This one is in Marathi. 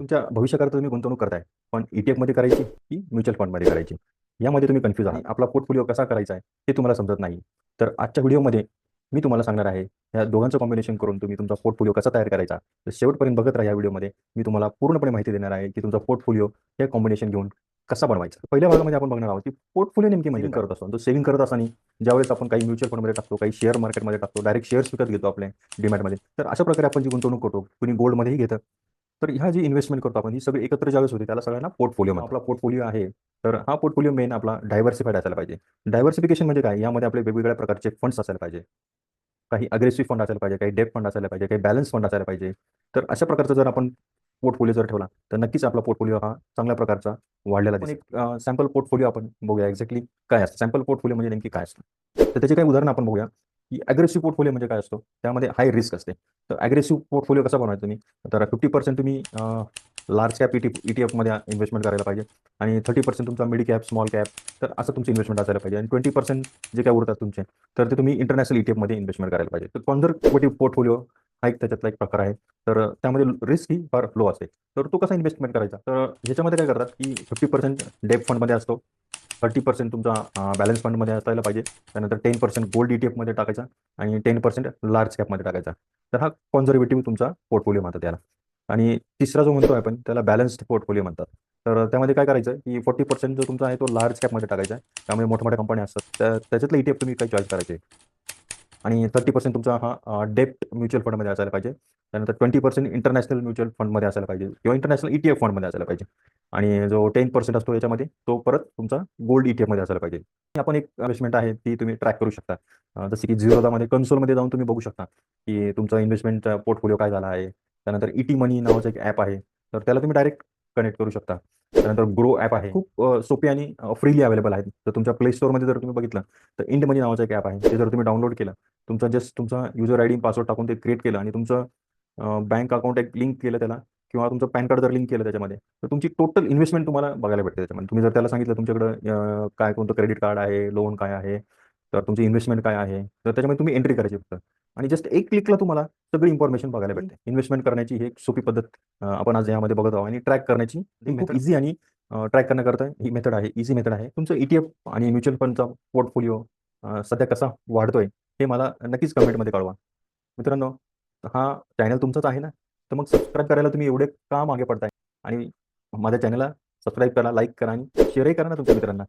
तुमच्या भविष्याकरता तुम्ही गुंतवणूक करताय. पण ई टी एफमध्ये करायची की म्युच्युअल फंडमध्ये करायची? यामध्ये तुम्ही कन्फ्यूज आहात. आपला पोर्टफोलिओ कसा करायचा आहे हे तुम्हाला समजत नाही. तर आजच्या व्हिडिओमध्ये मी तुम्हाला सांगणार आहे या दोघांचं कॉम्बिनेशन करून तुम्ही तुमचा पोर्टफोलिओ कसा तयार करायचा? तर शेवटपर्यंत बघत राहा या व्हिडिओमध्ये मी तुम्हाला पूर्णपणे माहिती देणार आहे की तुमचा पोर्टफोलिओ हे कॉम्बिनेशन घेऊन कसा बनवायचा. पहिल्या भागामध्ये आपण बघणार आहोत की पोर्टफोलिओ नेमकी म्हणजे करत असतो तो सेव्हिंग करत असताना ज्यावेळेस आपण काही म्युच्युअल फंडमध्ये टाकतो काही शेअर मार्केटमध्ये टाकतो डायरेक्ट शेअर्स विकत घेतो आपले डीमॅटमध्ये तर अशा प्रकारे आपण जी गुंतवणूक करतो कुणी गोल्डमध्येही घेतं तर ह्या जी इन्व्हेस्टमेंट करतो आपण ही सगळी एकत्र ज्यावेळेस होते त्याला सगळ्यांना पोर्टफोलिओ आपला पोर्टफोलिओ आहे. तर हा पोर्टफोलिओ मेन आपला डायव्हर्सिफाईड असायला पाहिजे. डायव्हर्सिफिकेशन म्हणजे काय? यामध्ये आपले वेगवेगळ्या प्रकारचे फंड्स असायला पाहिजे. काही अग्रेसिव्ह फंड असायला पाहिजे काही डेप फंड असायला पाहिजे काही बॅलन्स फंड असायला पाहिजे. तर अशा प्रकारचा जर आपण पोर्टफोलिओ जर ठेवला तर नक्कीच आपला पोर्टफोलिओ हा चांगल्या प्रकारचा वाढलेला दिसेल. एक सॅम्पल पोर्टफोलिओ आपण बघूया. एक्झॅक्टली काय असतं? सॅम्पल पोर्टफोलिओ म्हणजे नेमकी काय असतं? तर त्याचे काही उदाहरणं आपण बघूया. की अग्रेसिव्ह पोर्टफोलिओ म्हणजे काय असतो? त्यामध्ये हाय रिस्क असते. तर अग्रेसिव्ह पोर्टफोलिओ कसा बनवायचा तुम्ही? तर फिफ्टी पर्सेंट तुम्ही large cap E T E T एफमध्ये investment करायला पाहिजे. आणि थर्टी पर्सेंट तुमचा मिड कॅप स्मॉल कॅप तर असं तुमचं इन्व्हेस्टमेंट असायला पाहिजे. आणि ट्वेंटी पर्सेंट जे काय उरतात तुमचे तर ते तुम्ही इंटरनॅशनल ई टी एफमध्ये इन्व्हेस्टमेंट करायला पाहिजे. तर कॉन्झर्वेटिव्ह पोर्टफोलिओ हा एक त्याच्यातला एक प्रकार आहे. तर त्यामध्ये रिस्क ही फार लो असते. तर तो कसा इन्व्हेस्टमेंट करायचा? तर ह्याच्यामध्ये काय करतात की फिफ्टी पर्सेंट डेप फंडमध्ये असतो. थर्टी पर्सेंट तुमचा बॅलन्स फंडमध्ये असायला पाहिजे. त्यानंतर ten percent gold E T एफमध्ये टाकायचा आणि टेन पर्सेंट लार्ज कॅपमध्ये टाकायचा. तर हा कॉन्झर्वेटिव्ह तुमचा पोर्टफोलिओ म्हणतात त्याला आणि तिसरा जो म्हणतो आपण त्याला बॅलन्स्ड पोर्टफोलिओ म्हणतात. तर त्यामध्ये काय करायचं की फोर्टी पर्सेंट जो तुमचा आहे तो लार्ज कॅपमध्ये टाकायचा आहे. त्यामुळे मोठ्या मोठ्या कंपन्या असतात. त्या त्याच्यातलं ई टी एफ तुम्ही काही चॉईस करायचे. आणि थर्टी पर्सेंट तुमचा हा डेप्ट म्युच्युअल फंडमध्ये असायला पाहिजे. त्यानंतर ट्वेंटी पर्सेंट इंटरनॅशनल म्युच्युअल फंडमध्ये असायला पाहिजे किंवा इंटरनॅशनल ई टी एफ फंडमध्ये असायला पाहिजे. आणि जो टेन पर्सेंट असतो याच्यामध्ये तो परत तुमचा गोल्ड ई टी एफमध्ये असायला पाहिजे. आपण एक इन्व्हेस्टमेंट आहे ती तुम्ही ट्रॅक करू शकता. जसे की झिरोदामध्ये कन्सोलमध्ये जाऊन तुम्ही बघू शकता की तुमचा इन्व्हेस्टमेंट पोर्टफोलिओ काय झाला आहे. त्यानंतर ई टी मनी नावाचं एक ॲप आहे. तर त्याला तुम्ही डायरेक्ट कनेक्ट करू शकता. त्यानंतर ग्रो ॲप आहे. खूप सोपी आणि फ्रीली अवेलेबल आहे. तर तुमच्या प्ले स्टोअरमध्ये जर तुम्ही बघितलं तर इंड मनी नावाचं एक ॲप आहे. ते जर तुम्ही डाउनलोड केलं तुमचा जस्ट तुमचा युजर आय डी पासवर्ड टाकून ते क्रिएट केलं आणि तुमचं बँक अकाउंट एक लिंक केलं त्याला किंवा तुमचं पॅन कार्ड जर लिंक केलं त्याच्यामध्ये तर तुमची टोटल इन्व्हेस्टमेंट तुम्हाला बघायला भेटते त्याच्यामध्ये. तुम्ही जर त्याला सांगितलं तुमच्याकडं काय कोणतं क्रेडिट कार्ड आहे लोन काय आहे तर तुमची इन्व्हेस्टमेंट काय आहे तर त्याच्यामध्ये तुम्ही एंट्री करायची फक्त. आणि जस्ट एक क्लिकला तुम्हाला सगळी इन्फॉर्मेशन बघायला भेटते. इन्व्हेस्टमेंट करण्याची ही एक सोपी पद्धत आपण आज यामध्ये बघत आहोत. आणि ट्रॅक करण्याची खूप इझी आणि ट्रॅक करण्याकरता ही मेथड आहे इझी मेथड आहे. तुमचं ई टी एफ आणि म्युच्युअल फंडचा पोर्टफोलिओ सध्या कसा वाढतोय हे मला नक्कीच कमेंटमध्ये कळवा. मित्रांनो हा चॅनल तुमचाच आहे ना? तर मग सबस्क्राईब करायला तुम्ही एवढे का मागे पडताय? आणि माझ्या चॅनलला सबस्क्राईब करा लाईक करा आणि शेअरही करा ना तुमच्या मित्रांना.